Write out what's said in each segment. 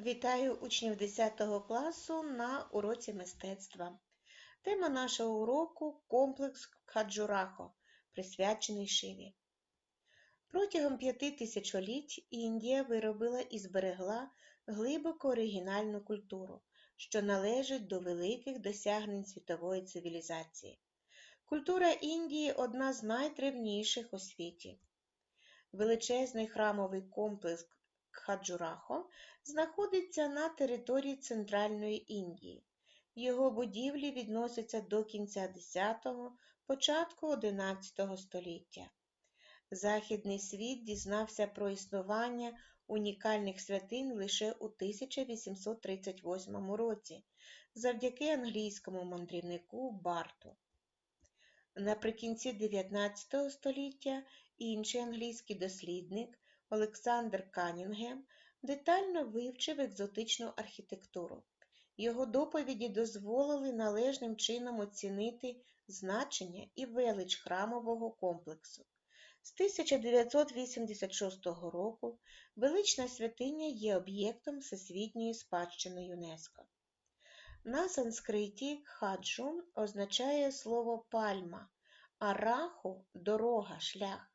Вітаю учнів 10 класу на уроці мистецтва. Тема нашого уроку комплекс Хаджурахо, присвячений Шиві. Протягом п'яти тисячоліть Індія виробила і зберегла глибоко оригінальну культуру, що належить до великих досягнень світової цивілізації. Культура Індії одна з найдревніших у світі. Величезний храмовий комплекс Кхаджурахо знаходиться на території Центральної Індії. Його будівлі відносяться до кінця X – початку XI століття. Західний світ дізнався про існування унікальних святинь лише у 1838 році завдяки англійському мандрівнику Барту. Наприкінці 19 століття інший англійський дослідник Олександр Канінгем детально вивчив екзотичну архітектуру. Його доповіді дозволили належним чином оцінити значення і велич храмового комплексу. З 1986 року велична святиня є об'єктом Всесвітньої спадщини ЮНЕСКО. На санскриті хаджу означає слово пальма, а раху дорога, шлях.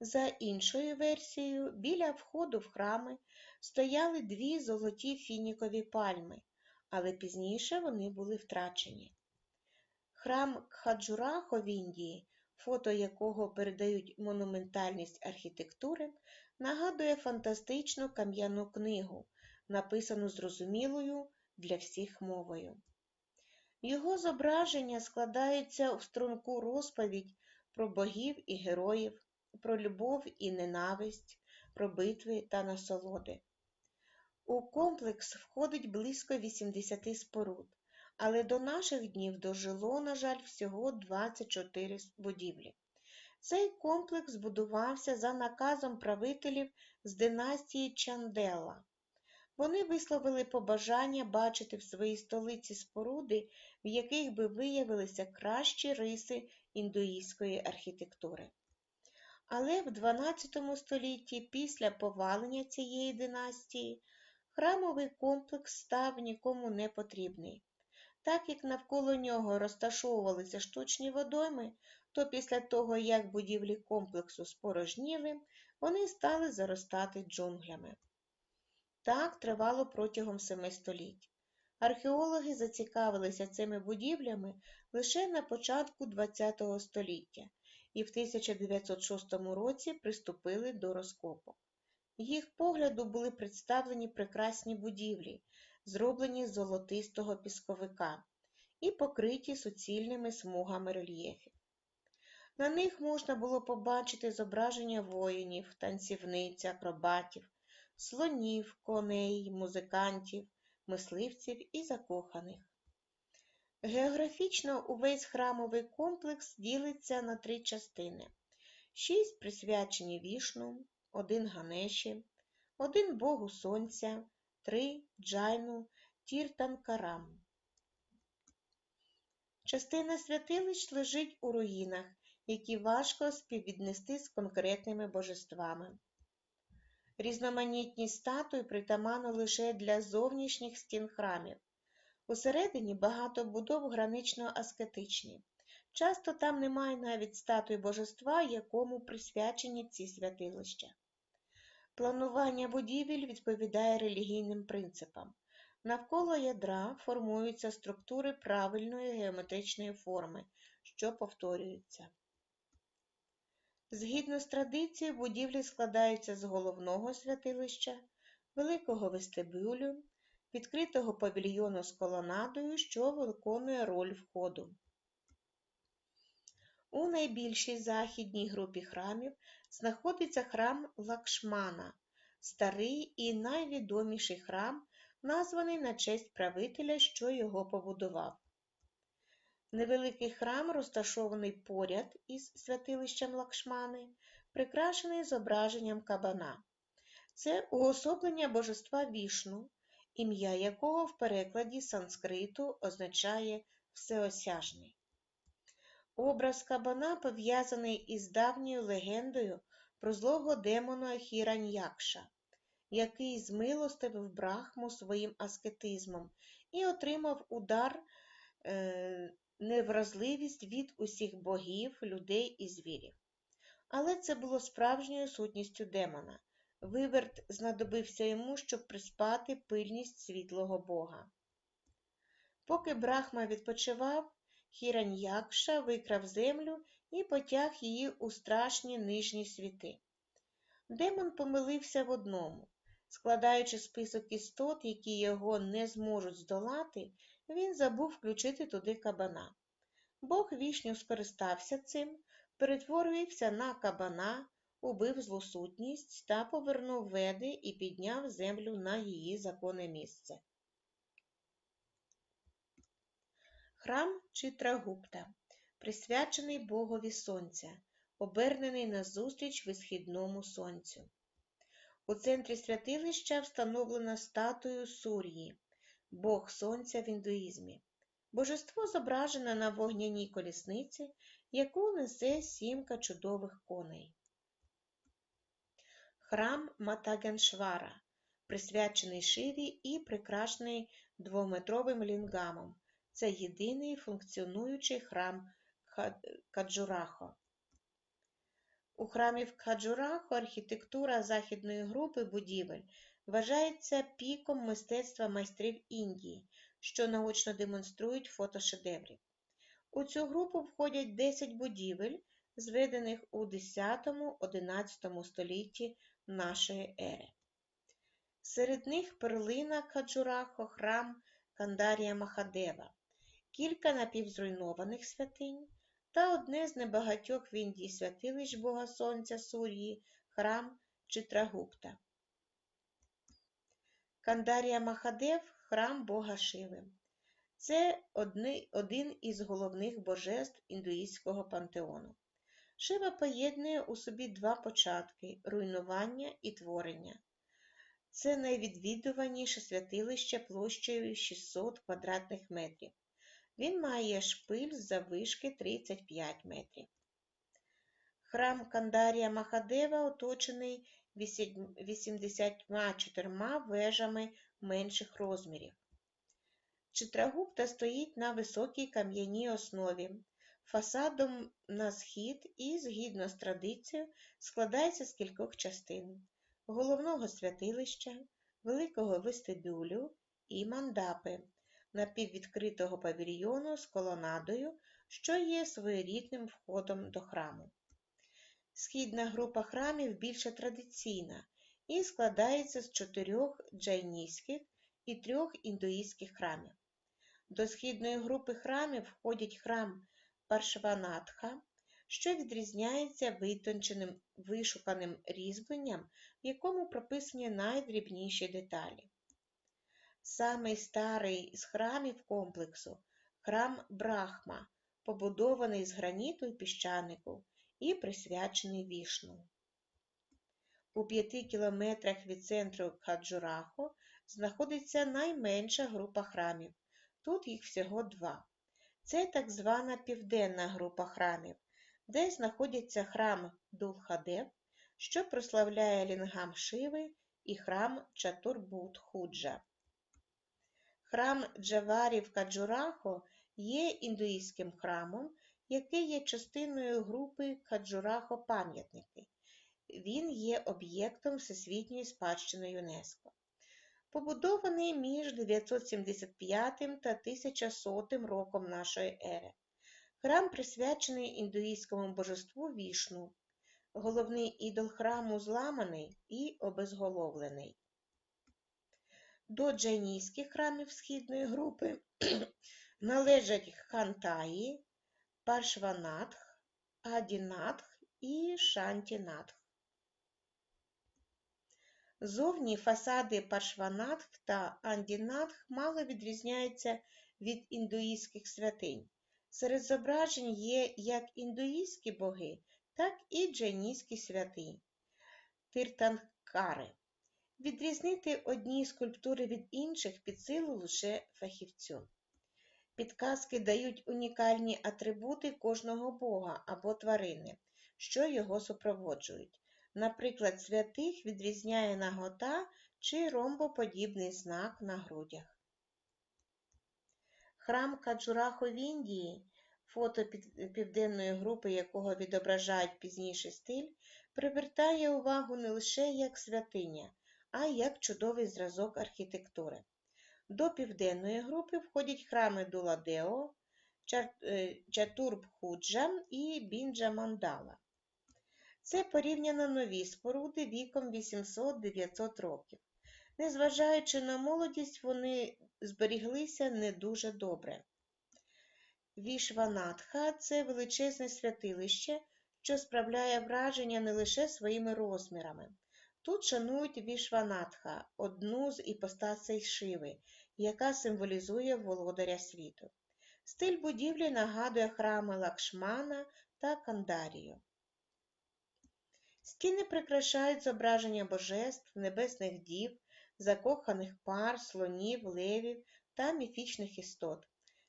За іншою версією, біля входу в храми стояли дві золоті фінікові пальми, але пізніше вони були втрачені. Храм Кхаджурахо в Індії, фото якого передають монументальність архітектури, нагадує фантастичну кам'яну книгу, написану зрозумілою для всіх мовою. Його зображення складається в струнку розповідь про богів і героїв, про любов і ненависть, про битви та насолоди. У комплекс входить близько 80 споруд, але до наших днів дожило, на жаль, всього 24 будівлі. Цей комплекс будувався за наказом правителів з династії Чандела. Вони висловили побажання бачити в своїй столиці споруди, в яких би виявилися кращі риси індуїзької архітектури. Але в XII столітті, після повалення цієї династії, храмовий комплекс став нікому не потрібний. Так як навколо нього розташовувалися штучні водойми, то після того, як будівлі комплексу спорожніли, вони стали заростати джунглями. Так тривало протягом семи століть. Археологи зацікавилися цими будівлями лише на початку ХХ століття і в 1906 році приступили до розкопок. Їх погляду були представлені прекрасні будівлі, зроблені з золотистого пісковика і покриті суцільними смугами рельєфів. На них можна було побачити зображення воїнів, танцівниць, акробатів, слонів, коней, музикантів, мисливців і закоханих. Географічно увесь храмовий комплекс ділиться на три частини: шість присвячені вішну, один Ганеші, один Богу Сонця, три Джайну, Тіртанкарам. Частина святилищ лежить у руїнах, які важко співвіднести з конкретними божествами. Різноманітність статуй притаманно лише для зовнішніх стін храмів. Усередині багато будов гранично аскетичні. Часто там немає навіть статуї божества, якому присвячені ці святилища. Планування будівель відповідає релігійним принципам. Навколо ядра формуються структури правильної геометричної форми, що повторюються. Згідно з традицією, будівлі складаються з головного святилища, великого вестибюлю, відкритого павільйону з колонадою, що виконує роль входу. У найбільшій західній групі храмів знаходиться храм Лакшмана, старий і найвідоміший храм, названий на честь правителя, що його побудував. Невеликий храм, розташований поряд із святилищем Лакшмани, прикрашений зображенням кабана. Це уособлення божества вішну, ім'я якого в перекладі санскриту означає всеосяжний. Образ кабана пов'язаний із давньою легендою про злого демона Хіраньякша. який змилостивив Брахму своїм аскетизмом і отримав удар е, невразливість від усіх богів, людей і звірів. Але це було справжньою сутністю демона. Виверт знадобився йому, щоб приспати пильність світлого бога. Поки Брахма відпочивав, Хіраньякша викрав землю і потяг її у страшні нижні світи. Демон помилився в одному. Складаючи список істот, які його не зможуть здолати, він забув включити туди кабана. Бог вішню скористався цим, перетворився на кабана, убив злу сутність та повернув веди і підняв землю на її законне місце. Храм Читрагупта, присвячений Богові Сонця, обернений назустріч висхідному сонцю. У центрі святилища встановлена статую Сур'ї, Бог Сонця в індуїзмі. Божество зображене на вогняній колісниці, яку несе сімка чудових коней. Храм Матагеншвара, присвячений Шиві і прикрашений двометровим лінгамом. Це єдиний функціонуючий храм Каджурахо. У храмів Каджурахо архітектура західної групи будівель вважається піком мистецтва майстрів Індії, що наочно демонструють фотошедеврів. У цю групу входять 10 будівель, зведених у 10-11 столітті нашої ери. Серед них перлина Каджурахо, храм Кандарія Махадева, кілька напівзруйнованих святинь та одне з небагатьох в Індії святилищ Бога Сонця Сур'ї, храм Читрагупта. Кандарія Махадев храм Бога Шиви. Це один із головних божеств індуїстського пантеону. Шива поєднує у собі два початки руйнування і творення. Це найвідвідуваніше святилище площею 600 квадратних метрів. Він має шпиль заввишки 35 метрів. Храм Кандарія Махадева оточений 84 вежами менших розмірів. Читрагупта стоїть на високій кам'яній основі, фасадом на схід і, згідно з традицією, складається з кількох частин головного святилища, великого вестибюлю і мандапи, напіввідкритого павільйону з колонадою, що є своєрідним входом до храму. Східна група храмів більше традиційна і складається з чотирьох джайнійських і трьох індуїстських храмів. До східної групи храмів входять храм Паршванатха, що відрізняється витонченим вишуканим різьбленням, в якому прописані найдрібніші деталі. Самий старий з храмів комплексу храм Брахма, побудований з граніту і піщанику і присвячений вішну. У п'яти кілометрах від центру Каджурахо знаходиться найменша група храмів. Тут їх всього два. Це так звана південна група храмів, де знаходяться храм Дулхадев, що прославляє лінгам Шиви, і храм Чатурбут-Худжа. Храм Джаварі в Каджурахо є індуїстським храмом, який є частиною групи Каджурахо пам'ятники. Він є об'єктом Всесвітньої спадщини ЮНЕСКО. Побудований між 975 та 1100 роком нашої ери. Храм присвячений індуїстському божеству вішну. Головний ідол храму зламаний і обезголовлений. До джайнійських храмів східної групи належать Хантаї, Паршванатх, Адінатх і Шантінатх. Зовні фасади Паршванатх та Андінатх мало відрізняються від індуїстських святинь. Серед зображень є як індуїстські боги, так і джайнійські святи Тиртанкари. Відрізнити одні скульптури від інших під силу лише фахівцю. Підказки дають унікальні атрибути кожного бога або тварини, що його супроводжують. Наприклад, святих відрізняє нагота чи ромбоподібний знак на грудях. Храм Каджурахо в Індії, фото південної групи якого відображають пізніший стиль, привертає увагу не лише як святиня, а як чудовий зразок архітектури. До південної групи входять храми Дуладео, е, Чатурбхуджа і Бінджа Мандала. Це порівняно нові споруди віком 800-900 років. Незважаючи на молодість, вони зберіглися не дуже добре. Вішванатха це величезне святилище, що справляє враження не лише своїми розмірами. Тут шанують Вішванатха, одну з іпостасей Шиви, яка символізує володаря світу. Стиль будівлі нагадує храми Лакшмана та Кандарію. Стіни прикрашають зображення божеств, небесних дів, закоханих пар, слонів, левів та міфічних істот.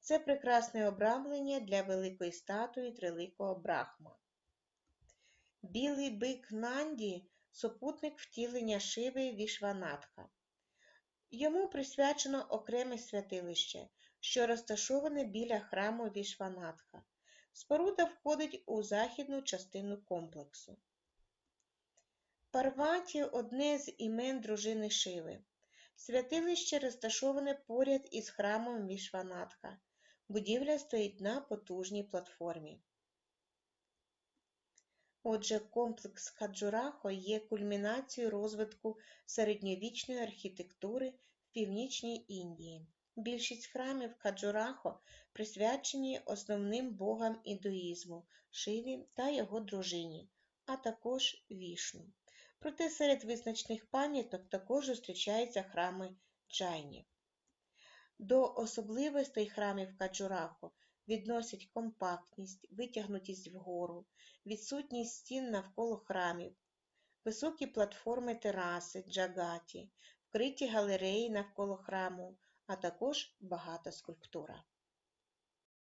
Це прекрасне обрамлення для великої статуї триликого брахма. Білий бик Нанді супутник втілення Шиви Вішванатха. Йому присвячено окреме святилище, що розташоване біля храму Вішванатха. Споруда входить у західну частину комплексу. Парваті одне з імен дружини Шиви. Святилище розташоване поряд із храмом Вішванатха. Будівля стоїть на потужній платформі. Отже, комплекс Хаджурахо є кульмінацією розвитку середньовічної архітектури в Північній Індії. Більшість храмів Хаджурахо присвячені основним богам індуїзму Шиві та його дружині, а також вішну. Проте серед визначних пам'яток також зустрічаються храми джайнів. До особливостей храмів Каджурахо відносять компактність, витягнутість вгору, відсутність стін навколо храмів, високі платформи тераси, джагаті, вкриті галереї навколо храму, а також багата скульптура.